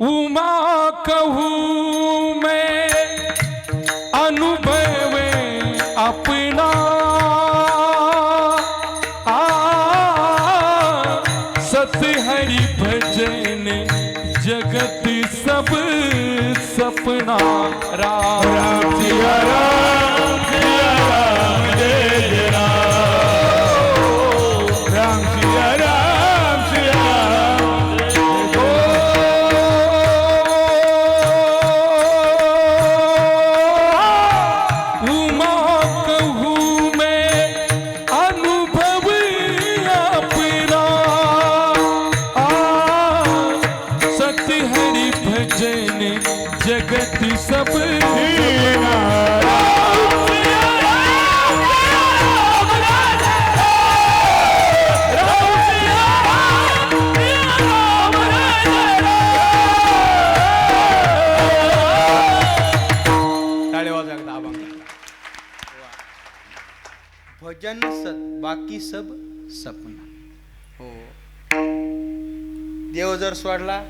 उमा कहू मैं, अनुभव अपना। आ, सतहरि भजन जगत सब सपना। राम राम जी राम। बाकी सब सपना. हो. देव जर सोडला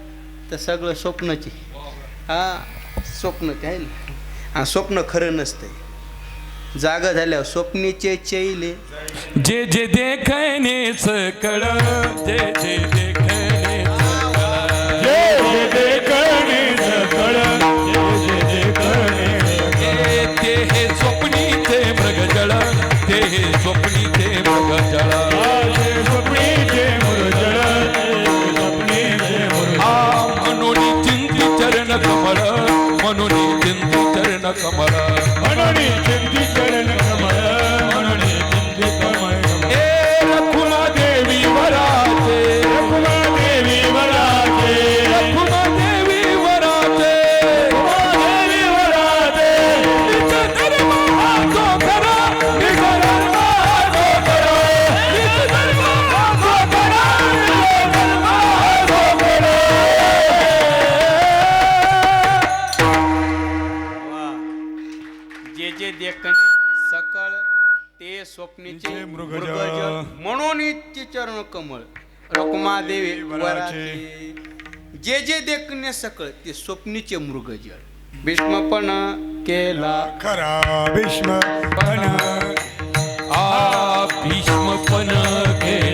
तर सगळं स्वप्नचे हा स्वप्न काय ना? स्वप्न खरं नसतंय. जाग झाल्यावर स्वप्नीचे चैले. जे जे देखनेच सकळ जे जे देखनेच कळ. जे जे देखनेच மணி जगण्या सकळ ते स्वप्नीचे मृग जड भीष्मपण केला. खरा भीष्मपण. आ भीष्मपण केला.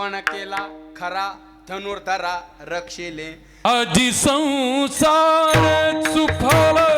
पण केला खरा धनुर्धरा रक्षिले. आधी संसार सुफला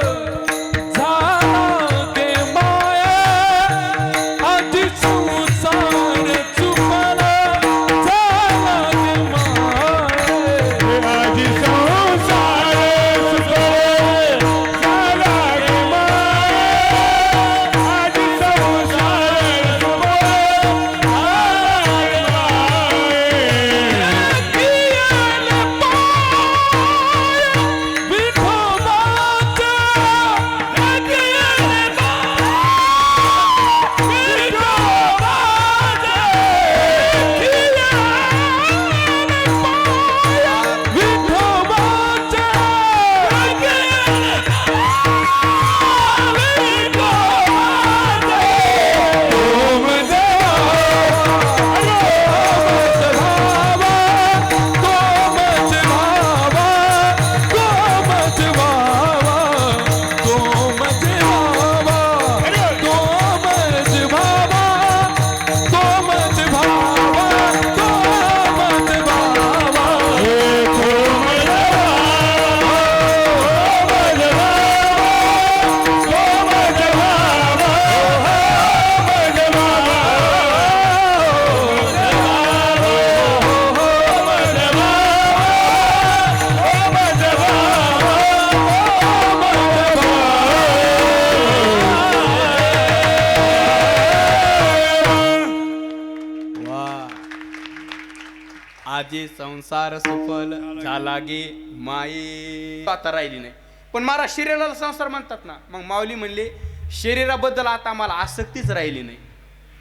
संसार सफल झाला गे माये आता राहिली नाही. पण मला शरीराला संसार म्हणतात ना. मग माऊली म्हणले शरीराबद्दल आता मला आसक्तीच राहिली नाही.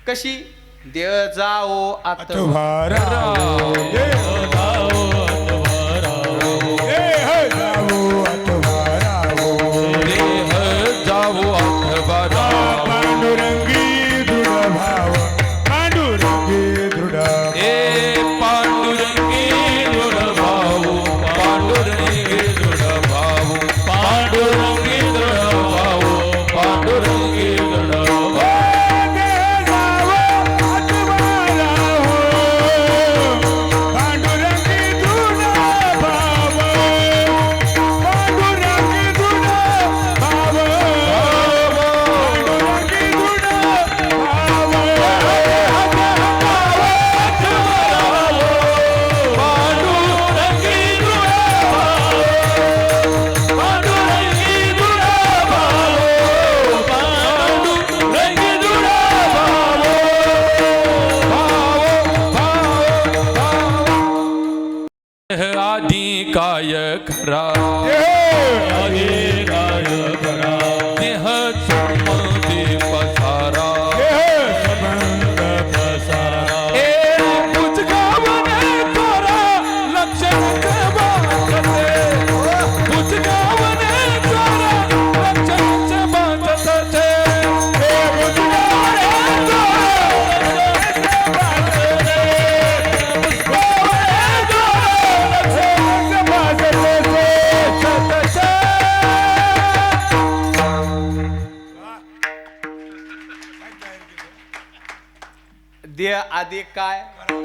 कशी? देह जाओ आता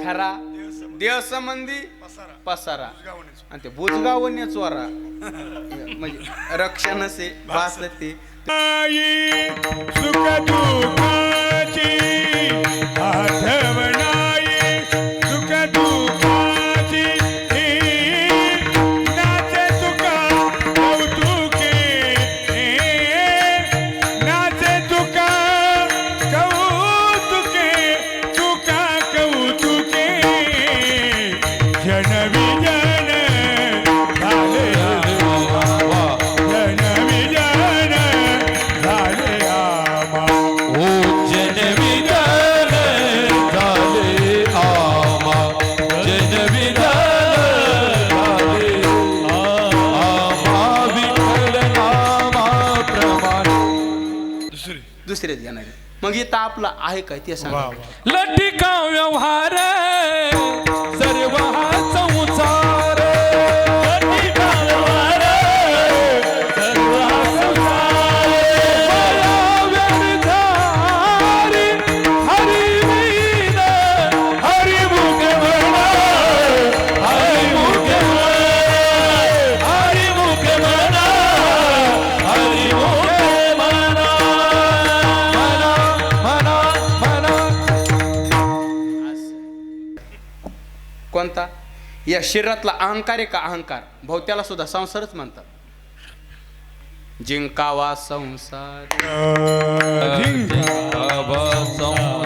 खरा देह संबंधी पसारा आणि ते बुजगावण्या चोरा म्हणजे रक्षण असे भास ते सुख दुःखाची आठवणाई दुसरेच घेणार मग इथं आपलं आहे काय ते सांग. लटिका व्यवहार कोणता या शरीरातला अहंकार आहे का अहंकार. भोवत्याला सुद्धा संसारच म्हणतात. जिंकावा संसार. जिंकावा संसार.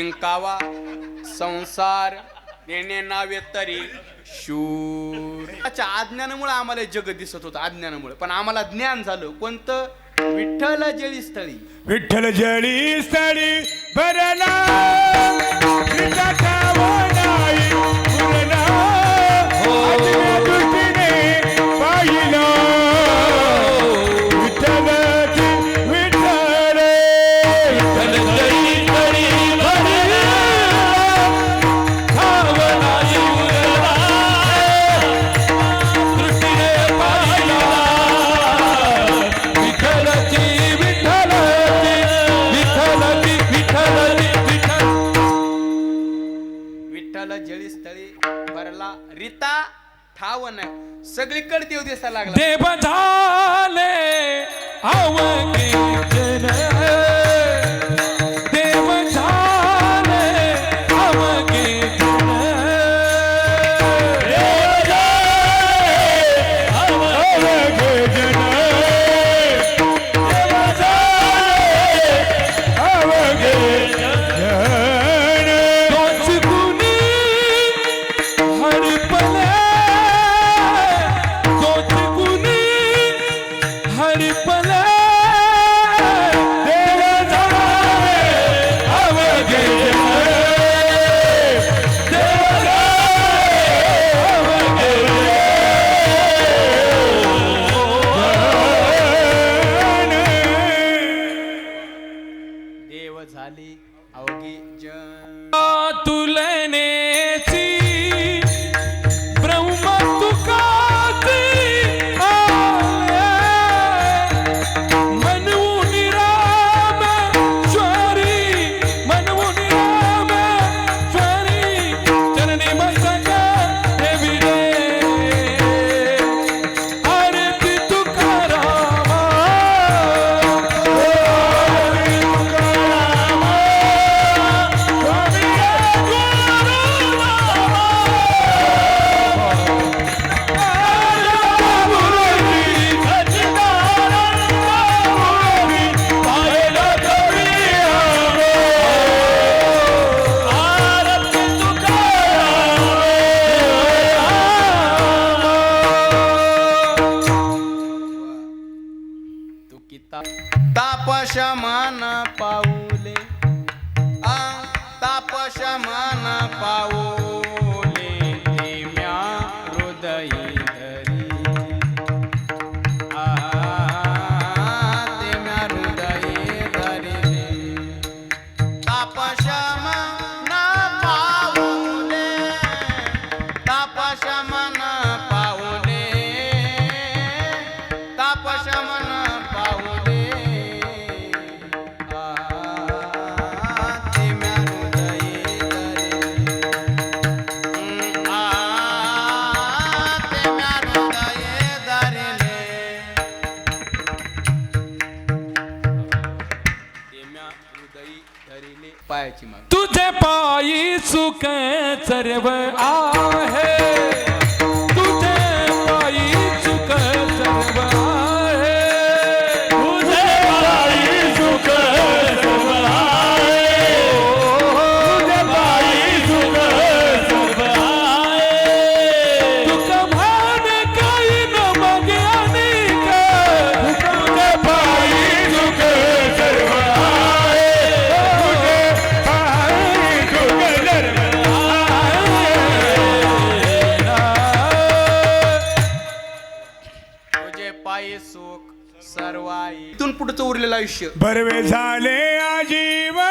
जिंकावा. संसार देणे नावे तरी शूर. अच्छा अज्ञानामुळे आम्हाला जग दिसत होतं अज्ञानामुळे पण आम्हाला ज्ञान झालं. कोणतं? विठ्ठल जळी स्थळी विठ्ठल जळी स्थळी भरला सगळीकडे देव दिसायला लागला. देव आयुष्य. भरवे झाले आजीवन.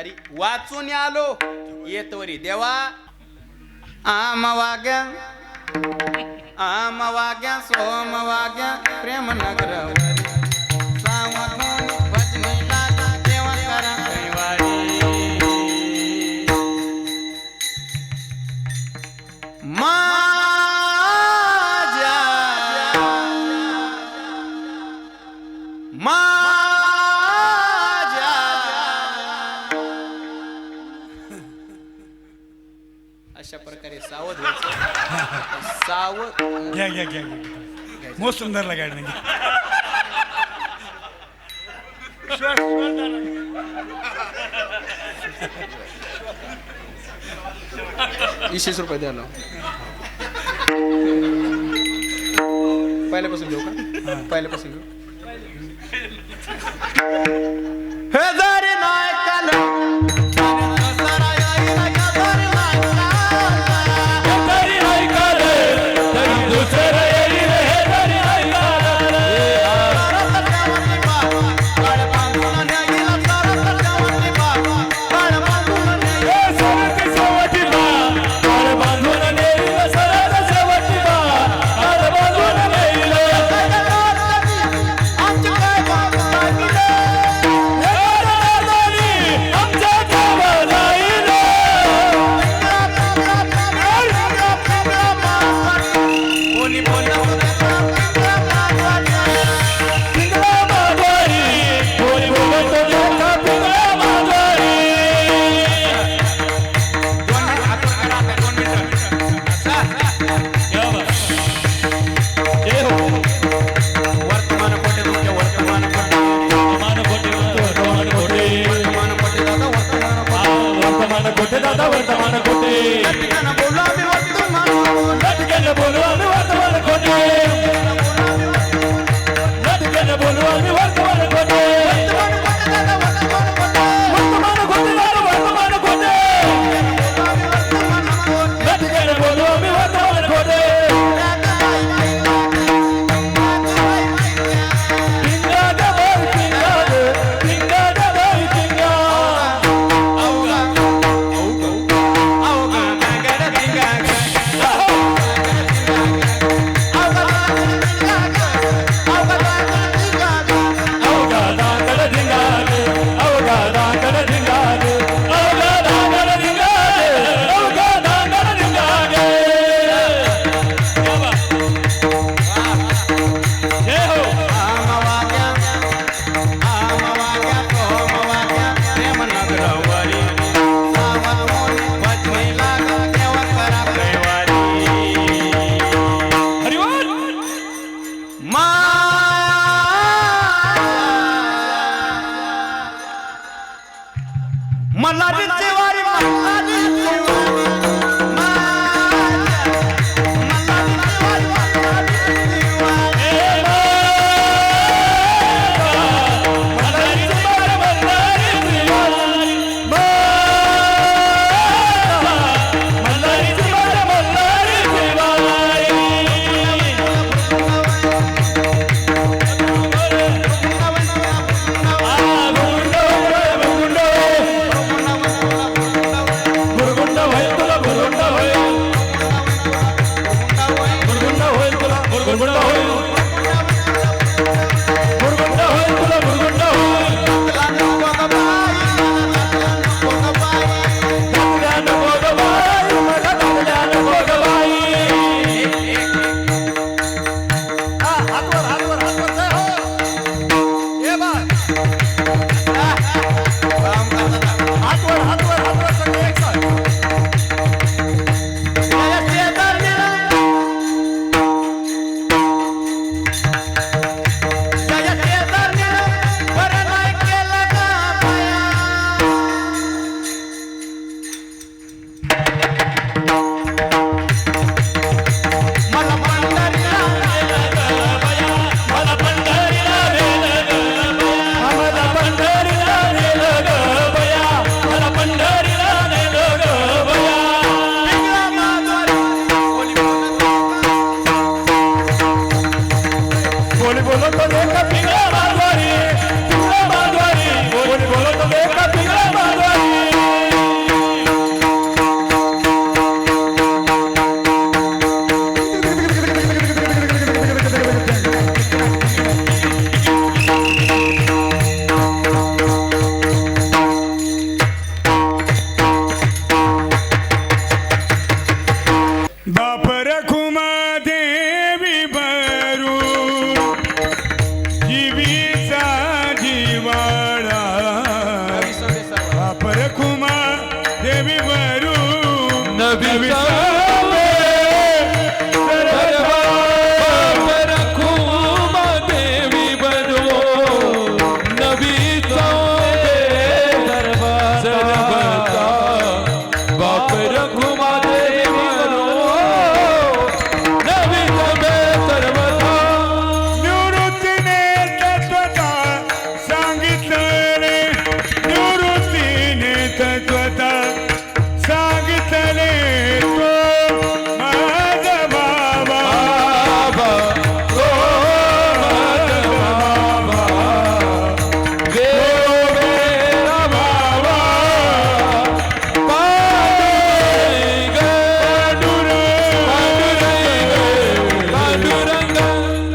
दारी वाचून आलो. येतवरी देवा. आम वाग्या. आम वाग्या सोम वाग्या प्रेम वरी सावध व्हायचं सावध घ्या घ्या घ्या घ्या मोस्ट सुंदर लगाड नाही वीसशेच रुपये द्या ना पहिल्यापासून घेऊ का पहिल्यापासून घेऊ